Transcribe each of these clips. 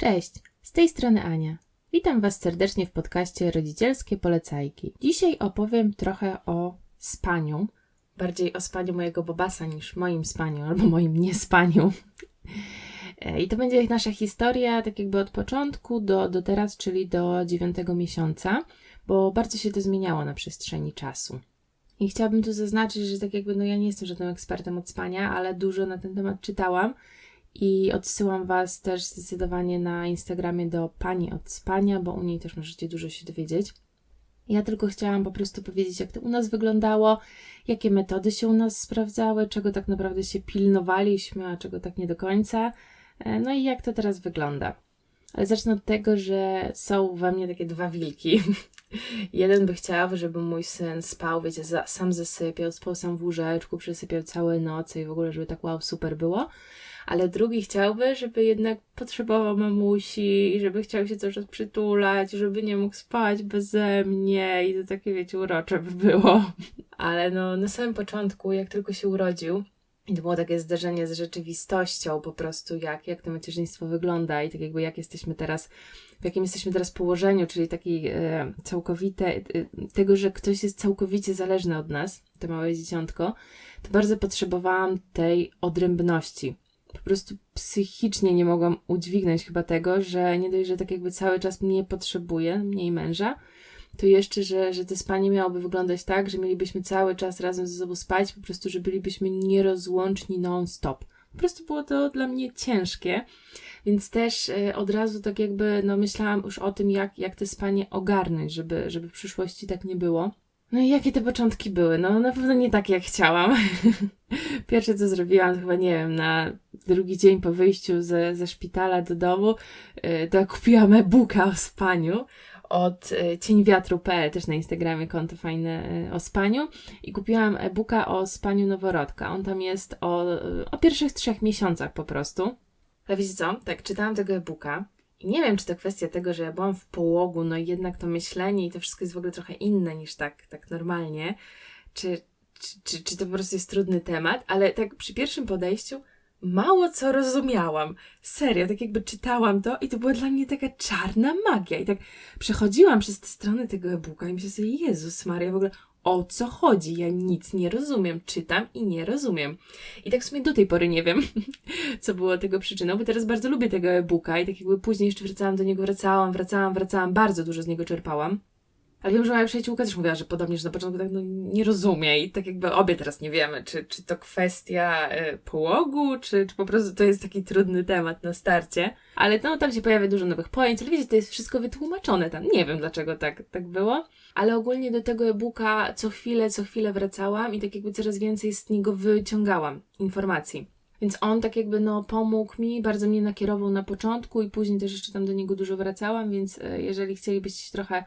Cześć, z tej strony Ania. Witam Was serdecznie w podcaście Rodzicielskie Polecajki. Dzisiaj opowiem trochę o spaniu, bardziej o spaniu mojego Bobasa niż moim spaniu albo moim niespaniu. E, I to będzie nasza historia, tak jakby od początku do, do teraz, czyli do dziewiątego miesiąca, bo bardzo się to zmieniało na przestrzeni czasu. I chciałabym tu zaznaczyć, że tak jakby, no ja nie jestem żadnym ekspertem od spania, ale dużo na ten temat czytałam i odsyłam Was też zdecydowanie na Instagramie do Pani od Spania, bo u niej też możecie dużo się dowiedzieć. Ja tylko chciałam po prostu powiedzieć, jak to u nas wyglądało, jakie metody się u nas sprawdzały, czego tak naprawdę się pilnowaliśmy, a czego tak nie do końca, e, no i jak to teraz wygląda. Ale zacznę od tego, że są we mnie takie dwa wilki. Jeden by chciał, żeby mój syn spał, wiecie, sam zasypiał, spał sam w łóżeczku, przesypiał całe noce i w ogóle, żeby tak wow, super było ale drugi chciałby, żeby jednak potrzebował mamusi żeby chciał się cały czas przytulać, żeby nie mógł spać beze mnie i to takie, wiecie, urocze by było. Ale no, na samym początku, jak tylko się urodził, i to było takie zderzenie z rzeczywistością, po prostu jak, jak to macierzyństwo wygląda i tak jakby jak jesteśmy teraz, w jakim jesteśmy teraz położeniu, czyli taki e, całkowite, e, tego, że ktoś jest całkowicie zależny od nas, to małe dzieciątko, to bardzo potrzebowałam tej odrębności po prostu psychicznie nie mogłam udźwignąć chyba tego, że nie dość, że tak jakby cały czas mnie potrzebuje, mnie i męża, to jeszcze, że, że to spanie miałoby wyglądać tak, że mielibyśmy cały czas razem ze sobą spać, po prostu, że bylibyśmy nierozłączni non-stop. Po prostu było to dla mnie ciężkie, więc też e, od razu tak jakby, no myślałam już o tym, jak, jak te spanie ogarnąć, żeby, żeby w przyszłości tak nie było. No i jakie te początki były? No na pewno nie takie, jak chciałam. Pierwsze, co zrobiłam, to chyba, nie wiem, na drugi dzień po wyjściu ze, ze szpitala do domu, y, to kupiłam e-booka o spaniu od y, cienwiatru.pl, też na Instagramie konto fajne y, o spaniu i kupiłam e-booka o spaniu noworodka. On tam jest o, o pierwszych trzech miesiącach po prostu. Ale wiecie co, tak czytałam tego e-booka nie wiem, czy to kwestia tego, że ja byłam w połogu, no i jednak to myślenie i to wszystko jest w ogóle trochę inne niż tak, tak normalnie, czy, czy, czy, czy to po prostu jest trudny temat, ale tak przy pierwszym podejściu mało co rozumiałam. Serio, tak jakby czytałam to i to była dla mnie taka czarna magia. I tak przechodziłam przez te strony tego e-booka i myślę sobie, Jezus Maria, w ogóle o co chodzi? Ja nic nie rozumiem. Czytam i nie rozumiem. I tak w sumie do tej pory nie wiem, co było tego przyczyną, bo teraz bardzo lubię tego e-booka i tak jakby później jeszcze wracałam do niego, wracałam, wracałam, wracałam, bardzo dużo z niego czerpałam. Ale wiem, że moja przyjaciółka też mówiła, że podobnie, że na początku tak no, nie rozumie i tak jakby obie teraz nie wiemy, czy, czy to kwestia y, połogu, czy, czy po prostu to jest taki trudny temat na starcie. Ale no, tam się pojawia dużo nowych pojęć, ale wiecie, to jest wszystko wytłumaczone tam. Nie wiem, dlaczego tak, tak było, ale ogólnie do tego e-booka co chwilę, co chwilę wracałam i tak jakby coraz więcej z niego wyciągałam informacji. Więc on tak jakby no pomógł mi, bardzo mnie nakierował na początku i później też jeszcze tam do niego dużo wracałam, więc e, jeżeli chcielibyście trochę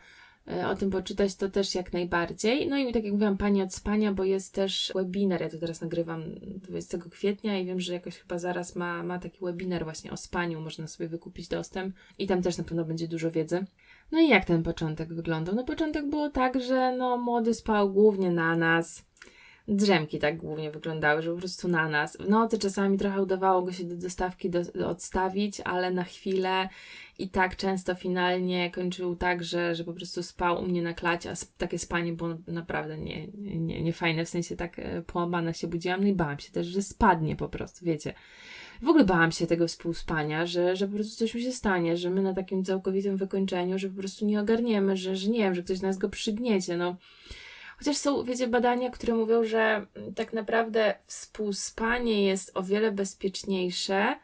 o tym poczytać, to też jak najbardziej. No i tak jak mówiłam, Pani od spania, bo jest też webinar, ja to teraz nagrywam 20 kwietnia i wiem, że jakoś chyba zaraz ma, ma taki webinar właśnie o spaniu, można sobie wykupić dostęp i tam też na pewno będzie dużo wiedzy. No i jak ten początek wyglądał? No początek było tak, że no młody spał głównie na nas, drzemki tak głównie wyglądały, że po prostu na nas. W nocy czasami trochę udawało go się do dostawki do, do odstawić, ale na chwilę i tak często finalnie kończył tak, że, że po prostu spał u mnie na klacie, a takie spanie było naprawdę nie, nie, nie fajne, w sensie tak e, połamana się budziłam, no i bałam się też, że spadnie po prostu, wiecie. W ogóle bałam się tego współspania, że, że po prostu coś mi się stanie, że my na takim całkowitym wykończeniu, że po prostu nie ogarniemy, że, że nie wiem, że ktoś nas go przygniecie, no. Chociaż są, wiecie, badania, które mówią, że mm, tak naprawdę współspanie jest o wiele bezpieczniejsze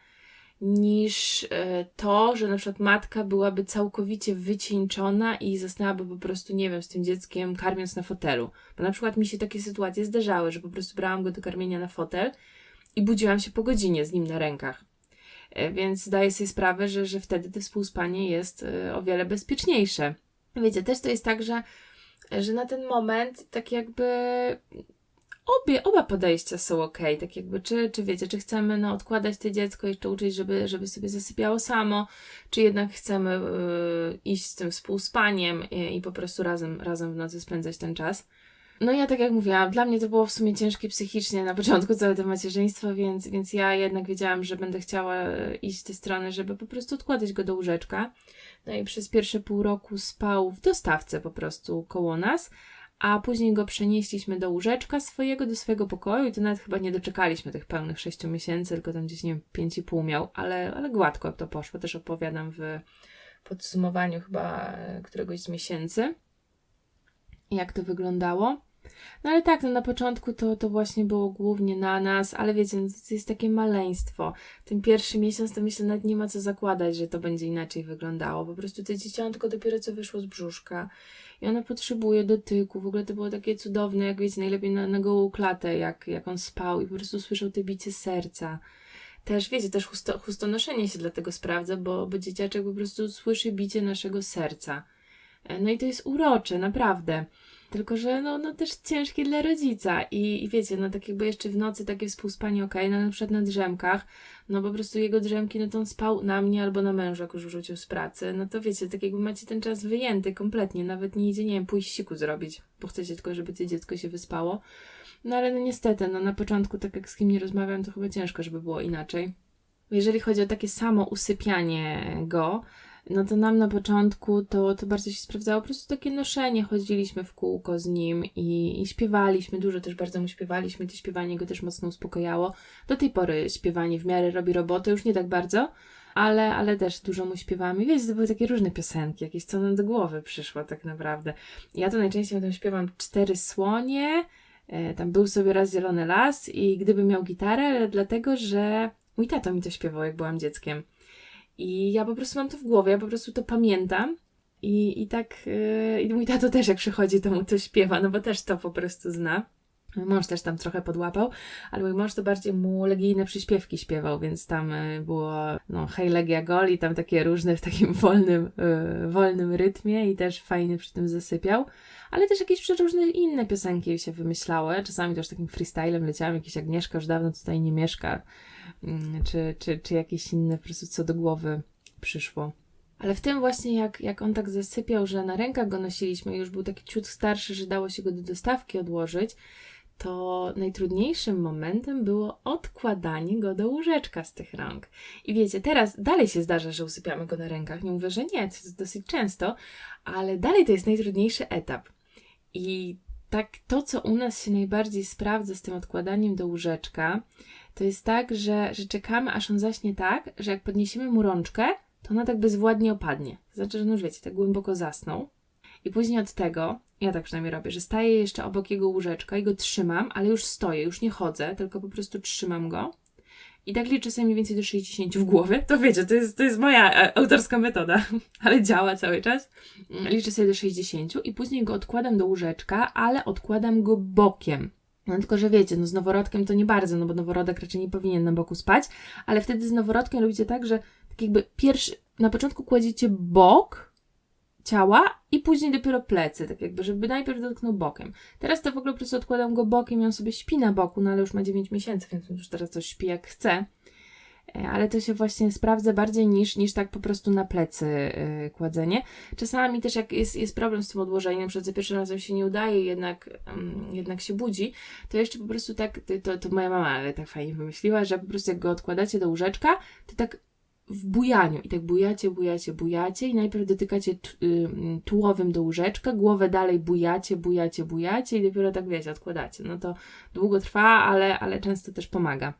niż e, to, że na przykład matka byłaby całkowicie wycieńczona i zasnęłaby po prostu, nie wiem, z tym dzieckiem karmiąc na fotelu. Bo na przykład mi się takie sytuacje zdarzały, że po prostu brałam go do karmienia na fotel i budziłam się po godzinie z nim na rękach. E, więc zdaję sobie sprawę, że, że wtedy to współspanie jest e, o wiele bezpieczniejsze. Wiecie, też to jest tak, że że na ten moment tak jakby obie, oba podejścia są ok, tak jakby, czy, czy wiecie, czy chcemy no, odkładać to dziecko i jeszcze uczyć, żeby, żeby sobie zasypiało samo, czy jednak chcemy y, iść z tym współspaniem i, i po prostu razem, razem w nocy spędzać ten czas. No ja tak jak mówiłam, dla mnie to było w sumie ciężkie psychicznie na początku całe to macierzyństwo, więc, więc ja jednak wiedziałam, że będę chciała e, iść w tę stronę, żeby po prostu odkładać go do łóżeczka. No i przez pierwsze pół roku spał w dostawce po prostu koło nas, a później go przenieśliśmy do łóżeczka swojego, do swojego pokoju i to nawet chyba nie doczekaliśmy tych pełnych sześciu miesięcy, tylko tam gdzieś, nie wiem, pięć i pół miał, ale, ale gładko to poszło. Też opowiadam w podsumowaniu chyba e, któregoś z miesięcy, jak to wyglądało. No ale tak, no na początku to, to właśnie było głównie na nas, ale wiecie, no to jest takie maleństwo. Ten pierwszy miesiąc to myślę, nawet nie ma co zakładać, że to będzie inaczej wyglądało. Po prostu to dzieciątko dopiero co wyszło z brzuszka i ona potrzebuje dotyku. W ogóle to było takie cudowne, jak wiecie, najlepiej na, na gołą klatę, jak, jak on spał i po prostu słyszał te bicie serca. Też, wiecie, też chusto, chustonoszenie się dlatego sprawdza, bo, bo dzieciaczek po prostu słyszy bicie naszego serca. E, no i to jest urocze, naprawdę. Tylko, że no, no też ciężkie dla rodzica i, i wiecie, no tak jakby jeszcze w nocy takie współspanie okej, okay, no na przykład na drzemkach, no po prostu jego drzemki, no to on spał na mnie albo na mężu, jak już wrócił z pracy, no to wiecie, tak jakby macie ten czas wyjęty kompletnie, nawet nie idzie, nie wiem, pójść siku zrobić, bo chcecie tylko, żeby to dziecko się wyspało. No ale no niestety, no na początku, tak jak z kim nie rozmawiam, to chyba ciężko, żeby było inaczej. Jeżeli chodzi o takie samo usypianie go, no to nam na początku to, to bardzo się sprawdzało, po prostu takie noszenie, chodziliśmy w kółko z nim i, i śpiewaliśmy, dużo też bardzo mu śpiewaliśmy, to śpiewanie go też mocno uspokajało. Do tej pory śpiewanie w miarę robi robotę, już nie tak bardzo, ale, ale też dużo mu śpiewamy. Wiecie, to były takie różne piosenki, jakieś co nam do głowy przyszło tak naprawdę. Ja to najczęściej tam śpiewam Cztery Słonie, e, tam był sobie raz Zielony Las i gdyby miał gitarę, ale dlatego, że mój tato mi to śpiewał, jak byłam dzieckiem. I ja po prostu mam to w głowie, ja po prostu to pamiętam. I, i tak, yy, i mój tato też jak przychodzi, to mu to śpiewa, no bo też to po prostu zna. Mój mąż też tam trochę podłapał, ale mój mąż to bardziej mu legijne przyśpiewki śpiewał, więc tam y, było no hej Legia Gol i tam takie różne w takim wolnym, y, wolnym rytmie i też fajnie przy tym zasypiał, ale też jakieś przeróżne inne piosenki się wymyślały, czasami też takim freestylem leciałam, jakieś Agnieszka już dawno tutaj nie mieszka, Mm, czy, czy, czy jakieś inne po prostu co do głowy przyszło. Ale w tym właśnie jak, jak on tak zasypiał, że na rękach go nosiliśmy, już był taki ciut starszy, że dało się go do dostawki odłożyć, to najtrudniejszym momentem było odkładanie go do łóżeczka z tych rąk. I wiecie, teraz dalej się zdarza, że usypiamy go na rękach. Nie mówię, że nie, to jest dosyć często, ale dalej to jest najtrudniejszy etap. I tak to, co u nas się najbardziej sprawdza z tym odkładaniem do łóżeczka, to jest tak, że, że czekamy, aż on zaśnie tak, że jak podniesiemy mu rączkę, to ona tak bezwładnie opadnie. Znaczy, że no już wiecie, tak głęboko zasnął. I później od tego, ja tak przynajmniej robię, że staję jeszcze obok jego łóżeczka i go trzymam, ale już stoję, już nie chodzę, tylko po prostu trzymam go. I tak liczę sobie mniej więcej do 60 w głowie. To wiecie, to jest, to jest moja e, autorska metoda, ale działa cały czas. Liczę sobie do 60 i później go odkładam do łóżeczka, ale odkładam go bokiem. No tylko, że wiecie, no z noworodkiem to nie bardzo, no bo noworodek raczej nie powinien na boku spać, ale wtedy z noworodkiem robicie tak, że tak jakby pierwszy, na początku kładziecie bok ciała i później dopiero plecy, tak jakby, żeby najpierw dotknął bokiem. Teraz to w ogóle po prostu odkładam go bokiem i on sobie śpi na boku, no ale już ma 9 miesięcy, więc już teraz to śpi jak chce. E, ale to się właśnie sprawdza bardziej niż, niż tak po prostu na plecy yy, kładzenie. Czasami też jak jest, jest problem z tym odłożeniem, przed za pierwszym razem się nie udaje, jednak, um, jednak się budzi, to jeszcze po prostu tak, to, to moja mama ale tak fajnie wymyśliła, że po prostu jak go odkładacie do łóżeczka, to tak w bujaniu i tak bujacie, bujacie, bujacie i najpierw dotykacie tułowym do łóżeczka, głowę dalej bujacie, bujacie, bujacie i dopiero tak wiecie, odkładacie. No to długo trwa, ale, ale często też pomaga.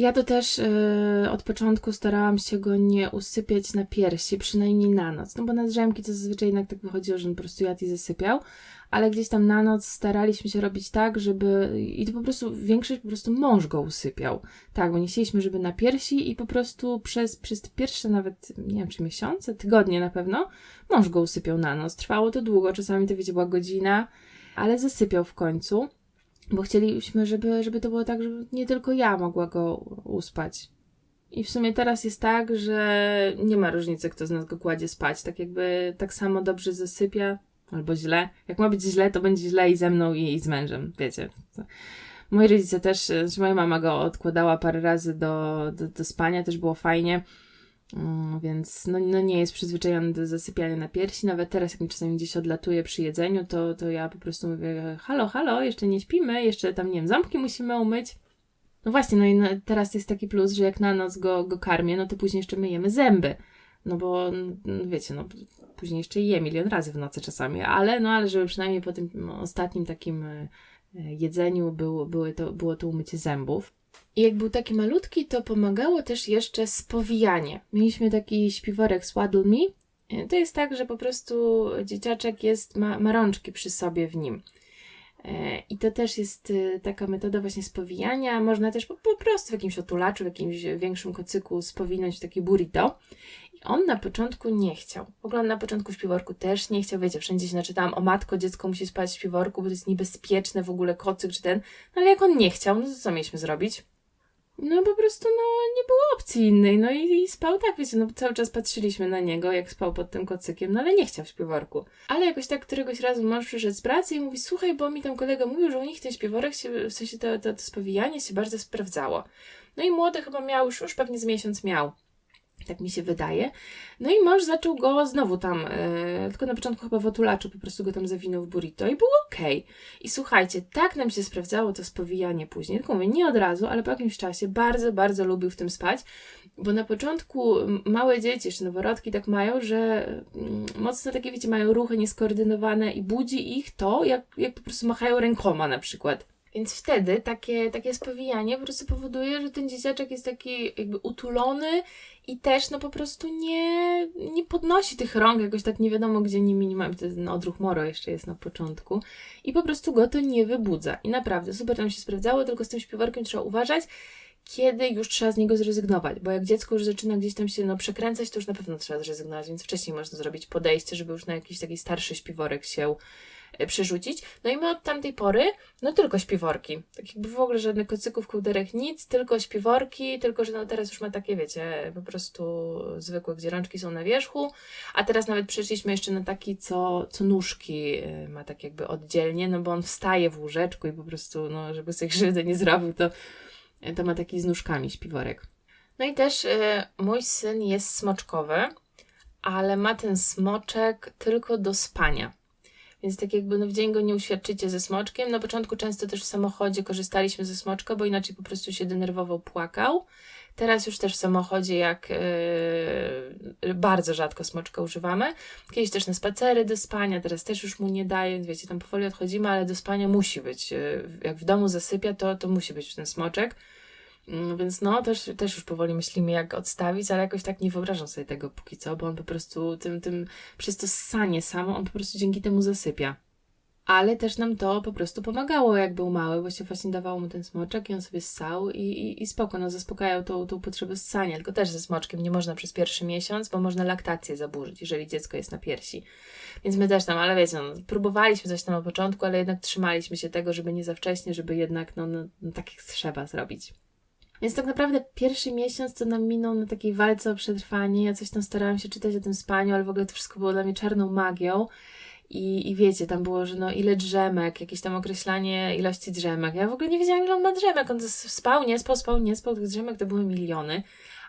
Ja to też yy, od początku starałam się go nie usypiać na piersi, przynajmniej na noc. No bo na drzemki to zazwyczaj jednak tak wychodziło, że on po prostu jadł i zasypiał, ale gdzieś tam na noc staraliśmy się robić tak, żeby. I to po prostu większość po prostu mąż go usypiał. Tak, bo nie chcieliśmy, żeby na piersi i po prostu przez, przez pierwsze nawet, nie wiem czy miesiące, tygodnie na pewno, mąż go usypiał na noc. Trwało to długo, czasami to wiecie, była godzina, ale zasypiał w końcu bo chcieliśmy, żeby, żeby to było tak, żeby nie tylko ja mogła go uspać. I w sumie teraz jest tak, że nie ma różnicy, kto z nas go kładzie spać. Tak jakby tak samo dobrze zasypia, albo źle. Jak ma być źle, to będzie źle i ze mną, i, i z mężem, wiecie. Moi rodzice też, znaczy moja mama go odkładała parę razy do, do, do spania, też było fajnie. Mm, więc no, no nie jest przyzwyczajony do zasypiania na piersi. Nawet teraz, jak mi czasami gdzieś odlatuje przy jedzeniu, to, to ja po prostu mówię: Halo, halo, jeszcze nie śpimy, jeszcze tam, nie wiem, ząbki musimy umyć. No właśnie, no i teraz jest taki plus, że jak na noc go, go karmię, no to później jeszcze myjemy zęby. No bo no, wiecie, no później jeszcze je milion razy w nocy czasami, ale no ale żeby przynajmniej po tym ostatnim takim e, jedzeniu było, były to, było to umycie zębów. I jak był taki malutki, to pomagało też jeszcze spowijanie. Mieliśmy taki śpiworek Swaddle Me. E, to jest tak, że po prostu dzieciaczek jest, ma, ma rączki przy sobie w nim. E, I to też jest e, taka metoda właśnie spowijania. Można też po, po, prostu w jakimś otulaczu, w jakimś większym kocyku spowinąć w takie burrito. I on na początku nie chciał. W ogóle na początku śpiworku też nie chciał. Wiecie, wszędzie się naczytałam, o matko, dziecko musi spać w śpiworku, bo to jest niebezpieczne w ogóle kocyk czy ten. No ale jak on nie chciał, no to co mieliśmy zrobić? No po prostu, no nie było opcji innej, no i, i, spał tak, wiecie, no cały czas patrzyliśmy na niego, jak spał pod tym kocykiem, no ale nie chciał w śpiworku. Ale jakoś tak któregoś razu mąż przyszedł z pracy i mówi, słuchaj, bo mi tam kolega mówił, że u nich ten śpiworek się, w sensie to, to, to spowijanie się bardzo sprawdzało. No i młody chyba miał już, już pewnie z miesiąc miał. Tak mi się wydaje. No i mąż zaczął go znowu tam, e, tylko na początku chyba w otulaczu po prostu go tam zawinął w burrito i było okej. Okay. I słuchajcie, tak nam się sprawdzało to spowijanie później. Tylko mówię, nie od razu, ale po jakimś czasie bardzo, bardzo lubił w tym spać, bo na początku małe dzieci, jeszcze noworodki tak mają, że mm, mocno takie, wiecie, mają ruchy nieskoordynowane i budzi ich to, jak, jak po prostu machają rękoma na przykład. Więc wtedy takie, takie spowijanie po prostu powoduje, że ten dzieciaczek jest taki jakby utulony i też no po prostu nie, nie podnosi tych rąk jakoś tak nie wiadomo gdzie nimi nie mamy, ten odruch moro jeszcze jest na początku. I po prostu go to nie wybudza. I naprawdę super tam się sprawdzało, tylko z tym śpiewarkiem trzeba uważać, kiedy już trzeba z niego zrezygnować, bo jak dziecko już zaczyna gdzieś tam się no, przekręcać, to już na pewno trzeba zrezygnować, więc wcześniej można zrobić podejście, żeby już na jakiś taki starszy śpiworek się przerzucić. No i my od tamtej pory, no tylko śpiworki. Tak jakby w ogóle żadnych kocyków, kołderek, nic, tylko śpiworki, tylko że no teraz już ma takie, wiecie, po prostu zwykłe, gdzie rączki są na wierzchu, a teraz nawet przeszliśmy jeszcze na taki, co, co nóżki e, ma tak jakby oddzielnie, no bo on wstaje w łóżeczku i po prostu, no żeby sobie krzywdy nie zrobił, to, to ma taki z nóżkami śpiworek. No i też y, mój syn jest smoczkowy, ale ma ten smoczek tylko do spania. Więc tak jakby no w dzień go nie uświadczycie ze smoczkiem. Na początku często też w samochodzie korzystaliśmy ze smoczka, bo inaczej po prostu się denerwował, płakał. Teraz już też w samochodzie, jak yy, bardzo rzadko smoczka używamy. Kiedyś też na spacery do spania, teraz też już mu nie daje, więc wiecie, tam powoli odchodzimy, ale do spania musi być. Yy, jak w domu zasypia, to, to musi być ten smoczek. Mm, więc no, też, też już powoli myślimy, jak odstawić, ale jakoś tak nie wyobrażam sobie tego póki co, bo on po prostu tym, tym przez to ssanie samo, on po prostu dzięki temu zasypia. Ale też nam to po prostu pomagało, jak był mały, bo się właśnie dawało mu ten smoczek i on sobie ssał i, i, i spoko, no zaspokajał tą, tą potrzebę ssania, tylko też ze smoczkiem nie można przez pierwszy miesiąc, bo można laktację zaburzyć, jeżeli dziecko jest na piersi. Więc my też tam, ale wiecie, no, próbowaliśmy coś tam na początku, ale jednak trzymaliśmy się tego, żeby nie za wcześnie, żeby jednak, no, no, no tak jak trzeba zrobić. Więc tak naprawdę pierwszy miesiąc to nam minął na takiej walce o przetrwanie. Ja coś tam starałam się czytać o tym spaniu, ale w ogóle to wszystko było dla mnie czarną magią. I, I wiecie, tam było, że no ile drzemek, jakieś tam określanie ilości drzemek. Ja w ogóle nie wiedziałam, ile on ma drzemek. On spał, nie spał, spał, nie spał. Tych drzemek to były miliony.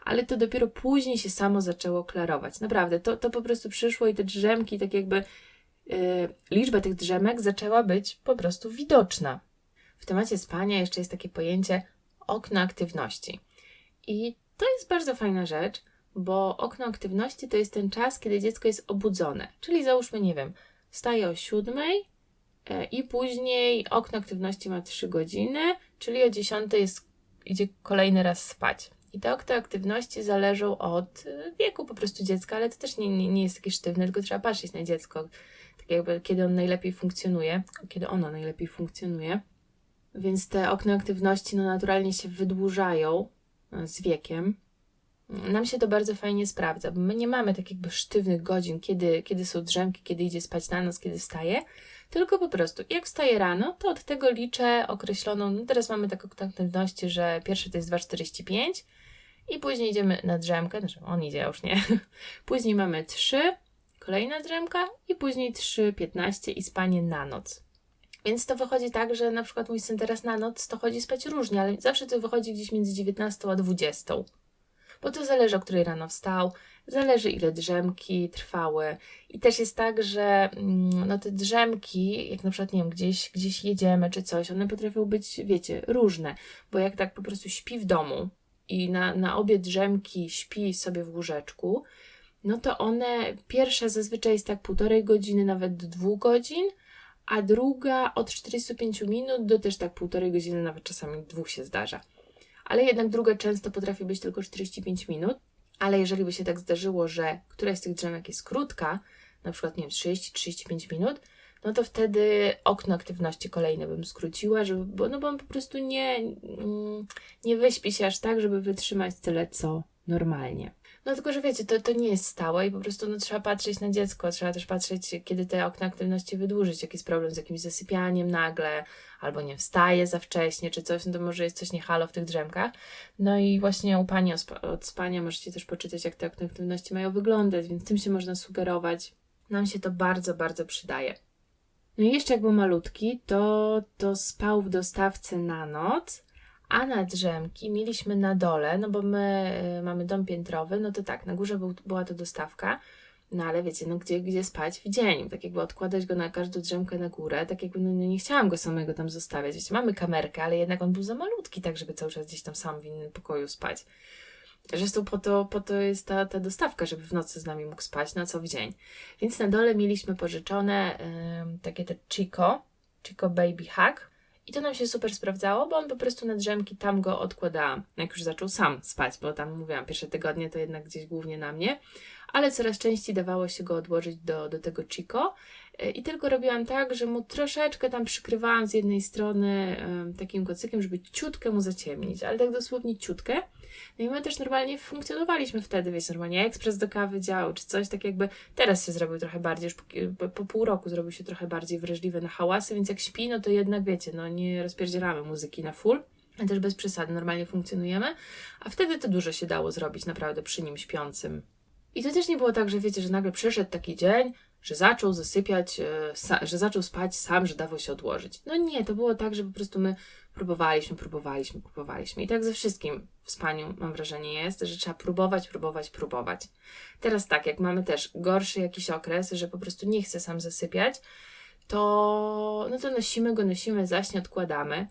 Ale to dopiero później się samo zaczęło klarować. Naprawdę, to, to po prostu przyszło i te drzemki, tak jakby yy, liczba tych drzemek zaczęła być po prostu widoczna. W temacie spania jeszcze jest takie pojęcie okno aktywności. I to jest bardzo fajna rzecz, bo okno aktywności to jest ten czas, kiedy dziecko jest obudzone. Czyli załóżmy, nie wiem, wstaje o siódmej e, i później okno aktywności ma 3 godziny, czyli o 10 jest, idzie kolejny raz spać. I te okna aktywności zależą od e, wieku po prostu dziecka, ale to też nie, nie, nie jest takie sztywne, tylko trzeba patrzeć na dziecko, tak jakby kiedy on najlepiej funkcjonuje, kiedy ono najlepiej funkcjonuje. Więc te okna aktywności no, naturalnie się wydłużają e, z wiekiem. Nam się to bardzo fajnie sprawdza, bo my nie mamy tak jakby sztywnych godzin, kiedy, kiedy są drzemki, kiedy idzie spać na noc, kiedy wstaje, tylko po prostu jak wstaje rano, to od tego liczę określoną, no teraz mamy taką aktywności, że pierwszy to jest 2,45 i później idziemy na drzemkę, znaczy on idzie, już nie. później mamy 3, kolejna drzemka i później 3,15 i spanie na noc. Więc to wychodzi tak, że na przykład mój syn teraz na noc to chodzi spać różnie, ale zawsze to wychodzi gdzieś między 19 a 20. bo to zależy, o której rano wstał, zależy ile drzemki trwały. I też jest tak, że mm, no te drzemki, jak na przykład, nie wiem, gdzieś, gdzieś jedziemy czy coś, one potrafią być, wiecie, różne, bo jak tak po prostu śpi w domu i na, na obie drzemki śpi sobie w łóżeczku, no to one, pierwsza zazwyczaj jest tak półtorej godziny, nawet do dwóch godzin, a druga od 45 minut do też tak półtorej godziny, nawet czasami dwóch się zdarza. Ale jednak druga często potrafi być tylko 45 minut, ale jeżeli by się tak zdarzyło, że któraś z tych drzemek jest krótka, na przykład, nie wiem, 30-35 minut, no to wtedy okno aktywności kolejne bym skróciła, żeby, bo, no bo on po prostu nie, mm, nie wyśpi się aż tak, żeby wytrzymać tyle, co normalnie. No tylko, że wiecie, to, to nie jest stałe i po prostu no, trzeba patrzeć na dziecko, trzeba też patrzeć, kiedy te okna aktywności wydłużyć, jaki jest problem z jakimś zasypianiem nagle, albo nie wstaje za wcześnie, czy coś, no to może jest coś nie halo w tych drzemkach. No i właśnie u Pani od spania możecie też poczytać, jak te okna aktywności mają wyglądać, więc tym się można sugerować. Nam się to bardzo, bardzo przydaje. No i jeszcze jak był malutki, to, to spał w dostawce na noc, a na drzemki mieliśmy na dole, no bo my y, mamy dom piętrowy, no to tak, na górze był, była to dostawka, no ale wiecie, no gdzie, gdzie spać w dzień, tak jakby odkładać go na każdą drzemkę na górę, tak jakby no, no nie chciałam go samego tam zostawiać, wiecie, mamy kamerkę, ale jednak on był za malutki, tak żeby cały czas gdzieś tam sam w innym pokoju spać. Zresztą po to, po to jest ta, ta dostawka, żeby w nocy z nami mógł spać, na co w dzień. Więc na dole mieliśmy pożyczone yy, takie te Chico, Chico Baby Hack, i to nam się super sprawdzało, bo on po prostu na drzemki tam go odkładałam, jak już zaczął sam spać, bo tam mówiłam, pierwsze tygodnie to jednak gdzieś głównie na mnie, ale coraz częściej dawało się go odłożyć do, do tego Chico i tylko robiłam tak, że mu troszeczkę tam przykrywałam z jednej strony takim kocykiem, żeby ciutkę mu zaciemnić, ale tak dosłownie ciutkę. No i my też normalnie funkcjonowaliśmy wtedy, wiesz, normalnie ekspres do kawy działał, czy coś tak jakby teraz się zrobił trochę bardziej, już po, po pół roku zrobił się trochę bardziej wrażliwy na hałasy, więc jak śpi, no to jednak wiecie, no nie rozpierdzielamy muzyki na full, też bez przesady normalnie funkcjonujemy, a wtedy to dużo się dało zrobić naprawdę przy nim śpiącym. I to też nie było tak, że wiecie, że nagle przyszedł taki dzień, że zaczął zasypiać, e, że zaczął spać sam, że dawał się odłożyć. No nie, to było tak, że po prostu my próbowaliśmy, próbowaliśmy, próbowaliśmy. I tak ze wszystkim w spaniu mam wrażenie jest, że trzeba próbować, próbować, próbować. Teraz tak, jak mamy też gorszy jakiś okres, że po prostu nie chce sam zasypiać, to no to nosimy go, nosimy, zaśnie, odkładamy,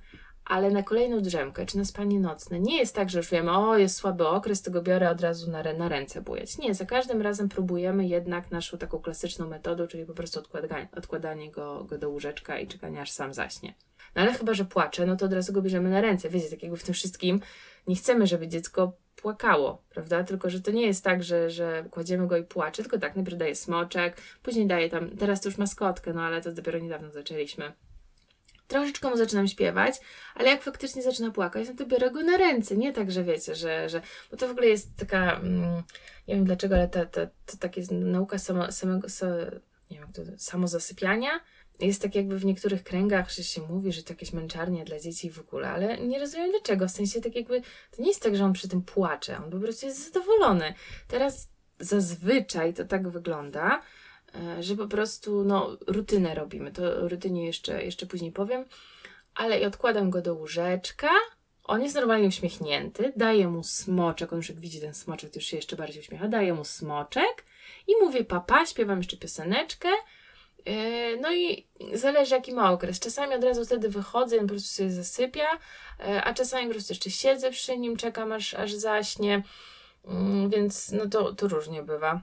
ale na kolejną drzemkę, czy na spanie nocne, nie jest tak, że już wiemy, o, jest słaby okres, to go biorę od razu na, na ręce bujać. Nie, za każdym razem próbujemy jednak naszą taką klasyczną metodą, czyli po prostu odkładanie, odkładanie go, go do łóżeczka i czekanie aż sam zaśnie. No ale chyba, że płacze, no to od razu go bierzemy na ręce. Wiecie, tak jakby w tym wszystkim nie chcemy, żeby dziecko płakało, prawda? Tylko, że to nie jest tak, że, że kładziemy go i płacze, tylko tak, najpierw daje smoczek, później daje tam, teraz to już maskotkę, no ale to dopiero niedawno zaczęliśmy troszeczkę mu zaczynam śpiewać, ale jak faktycznie zaczyna płakać, no to biorę go na ręce. Nie tak, że wiecie, że. że bo to w ogóle jest taka. Mm, nie wiem dlaczego, ale ta, ta, to tak jest nauka samo, samego. So, nie wiem, to, samozasypiania. Jest tak jakby w niektórych kręgach, że się mówi, że to jakieś męczarnie dla dzieci w ogóle, ale nie rozumiem dlaczego. W sensie tak jakby to nie jest tak, że on przy tym płacze, on po prostu jest zadowolony. Teraz zazwyczaj to tak wygląda, że po prostu no, rutynę robimy. To rutynie jeszcze, jeszcze później powiem, ale i odkładam go do łóżeczka. On jest normalnie uśmiechnięty, daję mu smoczek, on już jak widzi ten smoczek, to już się jeszcze bardziej uśmiecha, daję mu smoczek i mówię papa, śpiewam jeszcze pioseneczkę, e, no i zależy jaki ma okres. Czasami od razu wtedy wychodzę, on po prostu sobie zasypia, e, a czasami po prostu jeszcze siedzę przy nim, czekam aż, aż zaśnie, mm, więc no to, to różnie bywa.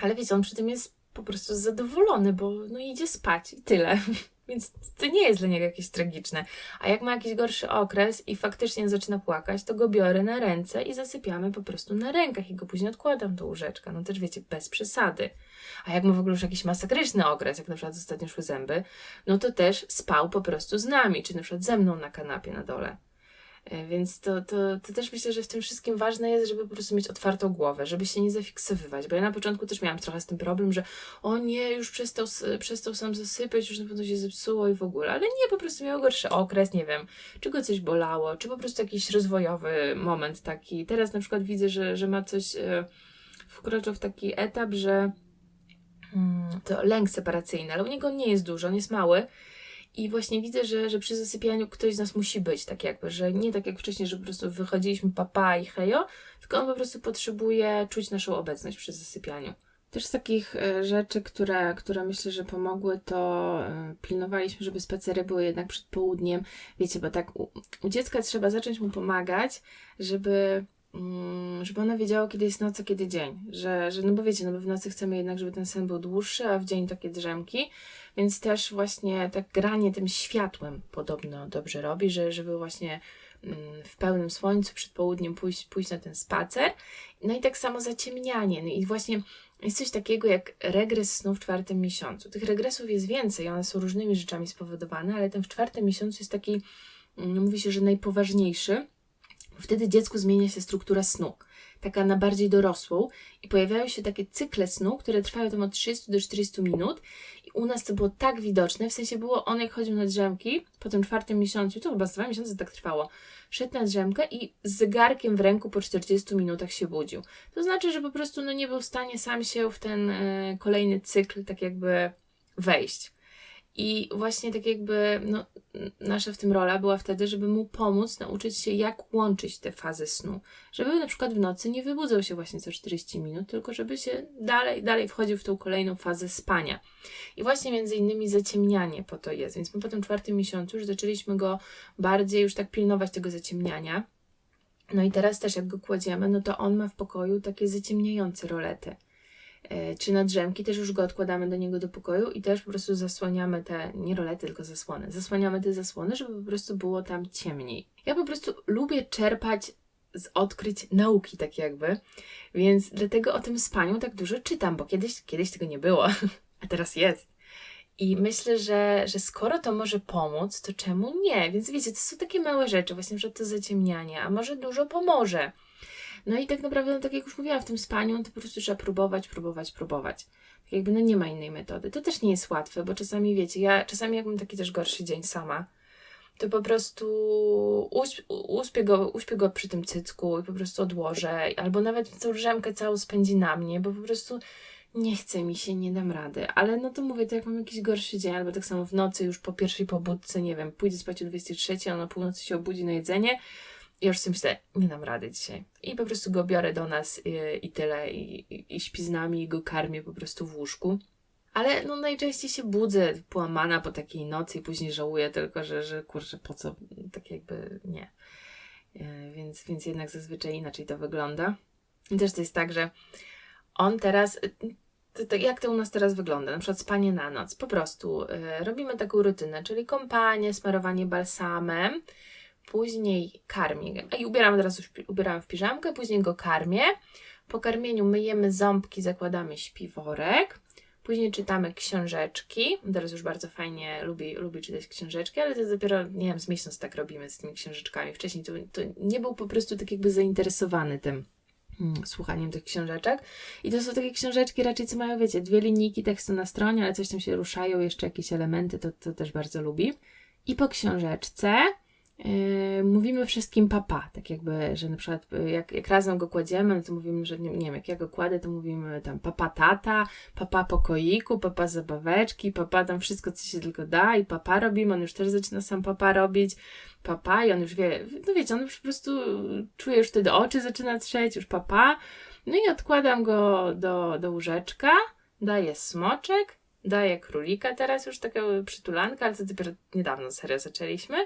Ale widzę, on przy tym jest po prostu zadowolony, bo no idzie spać i tyle. Więc to nie jest dla niego jakieś tragiczne. A jak ma jakiś gorszy okres i faktycznie zaczyna płakać, to go biorę na ręce i zasypiamy po prostu na rękach i go później odkładam do łóżeczka. No też wiecie, bez przesady. A jak ma w ogóle już jakiś masakryczny okres, jak na przykład ostatnio szły zęby, no to też spał po prostu z nami, czy na przykład ze mną na kanapie na dole. E, więc to, to, to też myślę, że w tym wszystkim ważne jest, żeby po prostu mieć otwartą głowę, żeby się nie zafiksowywać. Bo ja na początku też miałam trochę z tym problem, że o nie, już przestał, przestał sam zasypać, już na pewno się zepsuło i w ogóle. Ale nie, po prostu miał gorszy okres, nie wiem, czy go coś bolało, czy po prostu jakiś rozwojowy moment taki. Teraz na przykład widzę, że, że ma coś, e, wkroczył w taki etap, że mm, to lęk separacyjny, ale u niego nie jest duży, on jest mały I właśnie widzę, że, że przy zasypianiu ktoś z nas musi być, tak jakby, że nie tak jak wcześniej, że po prostu wychodziliśmy papa i hejo, tylko on po prostu potrzebuje czuć naszą obecność przy zasypianiu. Też z takich e, rzeczy, które, które myślę, że pomogły, to e, pilnowaliśmy, żeby spacery były jednak przed południem. Wiecie, bo tak u, u dziecka trzeba zacząć mu pomagać, żeby żeby ona wiedziała, kiedy jest noc, a kiedy dzień. Że, że, no bo wiecie, no bo w nocy chcemy jednak, żeby ten sen był dłuższy, a w dzień takie drzemki. Więc też właśnie tak granie tym światłem podobno dobrze robi, że, żeby właśnie mm, w pełnym słońcu przed południem pójść, pójść na ten spacer. No i tak samo zaciemnianie. No i właśnie jest coś takiego jak regres snu w czwartym miesiącu. Tych regresów jest więcej, one są różnymi rzeczami spowodowane, ale ten w czwartym miesiącu jest taki, mm, mówi się, że najpoważniejszy. Wtedy dziecku zmienia się struktura snu, taka na bardziej dorosłą i pojawiają się takie cykle snu, które trwają tam od 30 do 40 minut i u nas to było tak widoczne, w sensie było on jak chodził na drzemki, po tym czwartym miesiącu, to chyba z dwa miesiące tak trwało, szedł na drzemkę i z zegarkiem w ręku po 40 minutach się budził. To znaczy, że po prostu no, nie był w stanie sam się w ten y, kolejny cykl tak jakby wejść. I właśnie tak jakby no, nasza w tym rola była wtedy, żeby mu pomóc nauczyć się, jak łączyć te fazy snu. Żeby na przykład w nocy nie wybudzał się właśnie co 40 minut, tylko żeby się dalej, dalej wchodził w tą kolejną fazę spania. I właśnie między innymi zaciemnianie po to jest. Więc my po tym czwartym miesiącu już zaczęliśmy go bardziej już tak pilnować tego zaciemniania. No i teraz też jak go kładziemy, no to on ma w pokoju takie zaciemniające rolety. E, czy na drzemki, też już go odkładamy do niego do pokoju i też po prostu zasłaniamy te, nie rolety, tylko zasłony. Zasłaniamy te zasłony, żeby po prostu było tam ciemniej. Ja po prostu lubię czerpać z odkryć nauki, tak jakby, więc dlatego o tym spaniu tak dużo czytam, bo kiedyś, kiedyś tego nie było, a teraz jest. I myślę, że, że skoro to może pomóc, to czemu nie? Więc wiecie, to są takie małe rzeczy, właśnie, że to zaciemnianie, a może dużo pomoże. No i tak naprawdę, no tak jak już mówiłam, w tym spaniu, to po prostu trzeba próbować, próbować, próbować. Tak jakby no nie ma innej metody. To też nie jest łatwe, bo czasami wiecie, ja czasami jak mam taki też gorszy dzień sama, to po prostu uśp, uśpię, go, uśpię go przy tym cycku i po prostu odłożę, albo nawet tą drzemkę całą spędzi na mnie, bo po prostu nie chce mi się, nie dam rady. Ale no to mówię, to jak mam jakiś gorszy dzień, albo tak samo w nocy już po pierwszej pobudce, nie wiem, pójdę spać o 23, a na północy się obudzi na jedzenie, i już sobie myślę, nie dam rady dzisiaj. I po prostu go biorę do nas i, i tyle, i, i, i śpi z nami, i go karmię po prostu w łóżku. Ale no najczęściej się budzę połamana po takiej nocy i później żałuję tylko, że, że kurczę, po co, tak jakby nie. E, więc, więc jednak zazwyczaj inaczej to wygląda. I też to jest tak, że on teraz, to, to jak to u nas teraz wygląda? Na przykład spanie na noc. Po prostu y, robimy taką rutynę, czyli kąpanie, smarowanie balsamem, później karmię. I ubieram teraz już ubieram w piżamkę, później go karmię. Po karmieniu myjemy ząbki, zakładamy śpiworek. Później czytamy książeczki. Teraz już bardzo fajnie lubi, lubi czytać książeczki, ale to dopiero, nie wiem, z miesiąc tak robimy z tymi książeczkami. Wcześniej to, to nie był po prostu tak jakby zainteresowany tym hmm, słuchaniem tych książeczek. I to są takie książeczki raczej, co mają, wiecie, dwie linijki tekstu na stronie, ale coś tam się ruszają, jeszcze jakieś elementy, to, to też bardzo lubi. I po książeczce Yy, mówimy wszystkim papa, tak jakby, że na przykład yy, jak, jak razem go kładziemy, no to mówimy, że nie, nie wiem, jak ja go kładę, to mówimy tam papa tata, papa pokoiku, papa zabaweczki, papa tam wszystko, co się tylko da i papa robimy, on już też zaczyna sam papa robić, papa i on już wie, no wiecie, on już po prostu czuje już wtedy oczy zaczyna trzeć, już papa, no i odkładam go do, do łóżeczka, daję smoczek, daję królika teraz już takiego przytulanka, ale to dopiero niedawno serio zaczęliśmy.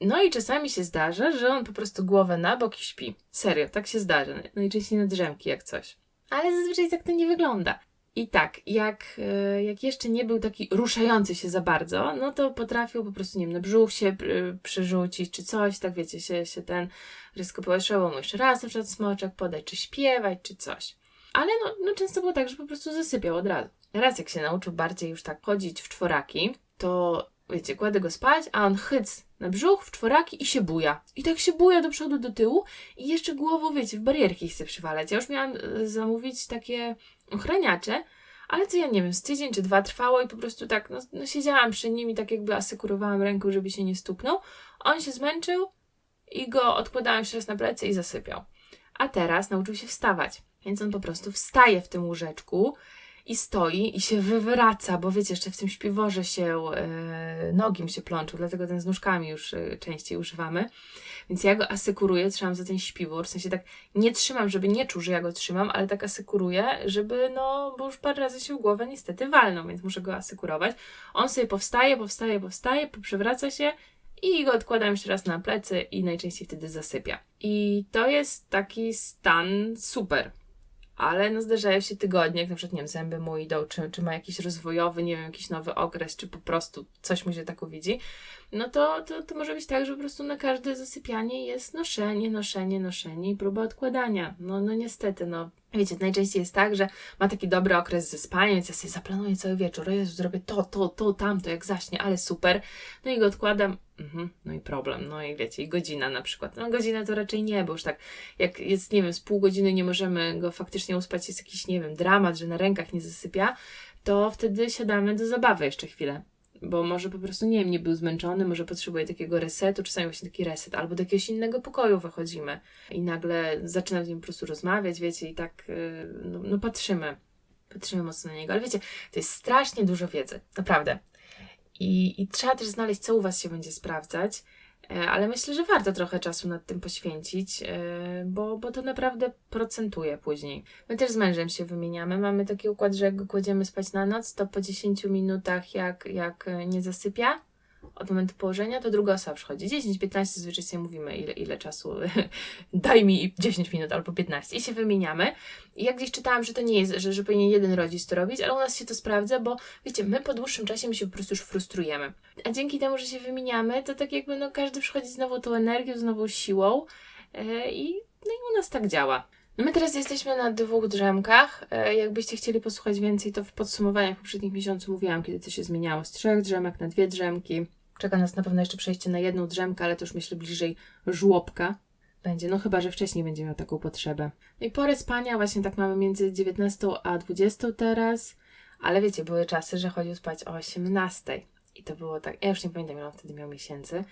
No i czasami się zdarza, że on po prostu głowę na bok i śpi. Serio, tak się zdarza. Najczęściej na drzemki jak coś. Ale zazwyczaj tak to nie wygląda. I tak, jak, e, jak jeszcze nie był taki ruszający się za bardzo, no to potrafił po prostu, nie wiem, na brzuch się przerzucić, czy coś, tak wiecie, się, się ten rysko powietrzowo mu jeszcze raz na przykład smoczek podać, czy śpiewać, czy coś. Ale no, no często było tak, że po prostu zasypiał od razu. Raz jak się nauczył bardziej już tak chodzić w czworaki, to wiecie, kładę go spać, a on chyc na brzuch, w czworaki i się buja. I tak się buja do przodu, do tyłu i jeszcze głową, wiecie, w barierki chce przywalać. Ja już miałam e, zamówić takie ochraniacze, ale to ja nie wiem, z tydzień czy dwa trwało i po prostu tak, no, no siedziałam przy nim i tak jakby asekurowałam ręką, żeby się nie stuknął. On się zmęczył i go odkładałam jeszcze raz na plecy i zasypiał. A teraz nauczył się wstawać, więc on po prostu wstaje w tym łóżeczku i stoi i się wywraca, bo wiecie, jeszcze w tym śpiworze się e, nogi mi się plączą, dlatego ten z nóżkami już e, częściej używamy. Więc ja go asekuruję, trzymam za ten śpiwór, w sensie tak nie trzymam, żeby nie czuł, że ja go trzymam, ale tak asekuruję, żeby no, bo już parę razy się w głowę niestety walną, więc muszę go asekurować. On sobie powstaje, powstaje, powstaje, przewraca się i go odkładam jeszcze raz na plecy i najczęściej wtedy zasypia. I to jest taki stan super. Ale no zdarzają się tygodnie, jak na przykład, nie wiem, zęby mu idą, czy, czy ma jakiś rozwojowy, nie wiem, jakiś nowy okres, czy po prostu coś mu się tak uwidzi, no to, to, to może być tak, że po prostu na każde zasypianie jest noszenie, noszenie, noszenie i próba odkładania. No, no niestety, no Wiecie, najczęściej jest tak, że ma taki dobry okres ze spaniem, więc ja sobie zaplanuję cały wieczór, Jezu, zrobię to, to, to, tamto, jak zaśnie, ale super. No i go odkładam, mhm, no i problem, no i wiecie, i godzina na przykład. No godzina to raczej nie, bo już tak, jak jest, nie wiem, z pół godziny nie możemy go faktycznie uspać, jest jakiś, nie wiem, dramat, że na rękach nie zasypia, to wtedy siadamy do zabawy jeszcze chwilę bo może po prostu, nie wiem, nie był zmęczony, może potrzebuje takiego resetu, czasami właśnie taki reset, albo do jakiegoś innego pokoju wychodzimy i nagle zaczynam z nim po prostu rozmawiać, wiecie, i tak, yy, no, no patrzymy, patrzymy mocno na niego, ale wiecie, to jest strasznie dużo wiedzy, naprawdę. I, I trzeba też znaleźć, co u Was się będzie sprawdzać, ale myślę, że warto trochę czasu nad tym poświęcić, e, bo, bo to naprawdę procentuje później. My też z mężem się wymieniamy. Mamy taki układ, że jak go kładziemy spać na noc, to po 10 minutach, jak, jak nie zasypia, od momentu położenia, to druga osoba przychodzi. 10-15 zazwyczaj sobie mówimy, ile, ile czasu, daj mi 10 minut albo 15 i się wymieniamy. I jak gdzieś czytałam, że to nie jest, że, że powinien jeden rodzic to robić, ale u nas się to sprawdza, bo wiecie, my po dłuższym czasie my się po prostu już frustrujemy. A dzięki temu, że się wymieniamy, to tak jakby no, każdy przychodzi z nową tą energią, z nową siłą yy, i, no i u nas tak działa. No my teraz jesteśmy na dwóch drzemkach. E, jakbyście chcieli posłuchać więcej, to w podsumowaniach poprzednich miesięcy mówiłam, kiedy to się zmieniało z trzech drzemek na dwie drzemki. Czeka nas na pewno jeszcze przejście na jedną drzemkę, ale to już myślę bliżej żłobka będzie, no chyba, że wcześniej będzie miał taką potrzebę. No i porę spania właśnie tak mamy między 19 a 20 teraz, ale wiecie, były czasy, że chodził spać o 18 i to było tak, ja już nie pamiętam ile on wtedy miał miesięcy,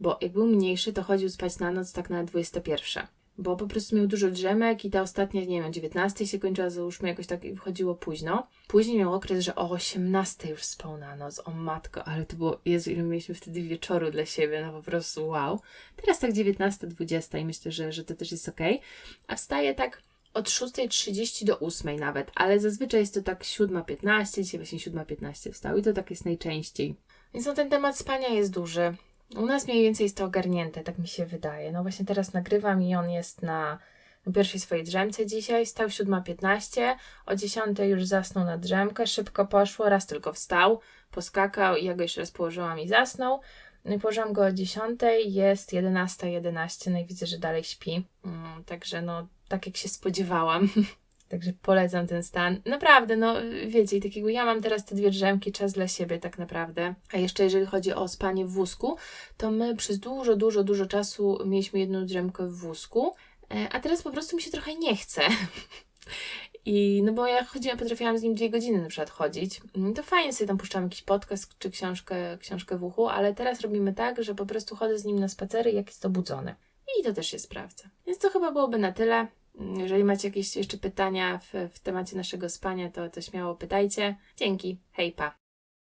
bo jak był mniejszy, to chodził spać na noc tak na 21 bo po prostu miał dużo drzemek i ta ostatnia, nie wiem, 19 się kończyła, załóżmy, jakoś tak wchodziło późno. Później miał okres, że o 18 już spał na noc, o matko, ale to było, Jezu, ile mieliśmy wtedy wieczoru dla siebie, no po prostu wow. Teraz tak 19, 20 i myślę, że, że to też jest ok. A wstaje tak od 6.30 do 8 nawet, ale zazwyczaj jest to tak 7.15, dzisiaj właśnie 7.15 wstał i to tak jest najczęściej. Więc no ten temat spania jest duży. U nas mniej więcej jest to ogarnięte, tak mi się wydaje. No właśnie teraz nagrywam i on jest na pierwszej swojej drzemce dzisiaj. Stał 7.15, o 10 już zasnął na drzemkę, szybko poszło, raz tylko wstał, poskakał i ja go jeszcze raz położyłam i zasnął. No położyłam go o 10, jest 11.11, 11, no i widzę, że dalej śpi. Mm, także no, tak jak się spodziewałam. Także polecam ten stan. Naprawdę, no wiecie, takiego ja mam teraz te dwie drzemki, czas dla siebie tak naprawdę. A jeszcze jeżeli chodzi o spanie w wózku, to my przez dużo, dużo, dużo czasu mieliśmy jedną drzemkę w wózku, e, a teraz po prostu mi się trochę nie chce. I no bo ja chodziłam, potrafiłam z nim dwie godziny na przykład chodzić. Mm, to fajnie sobie tam puszczam jakiś podcast czy książkę, książkę w uchu, ale teraz robimy tak, że po prostu chodzę z nim na spacery, jak jest obudzony. I to też się sprawdza. Więc to chyba byłoby na tyle. Jeżeli macie jakieś jeszcze pytania w, w temacie naszego spania, to, to śmiało pytajcie. Dzięki. Hej, pa.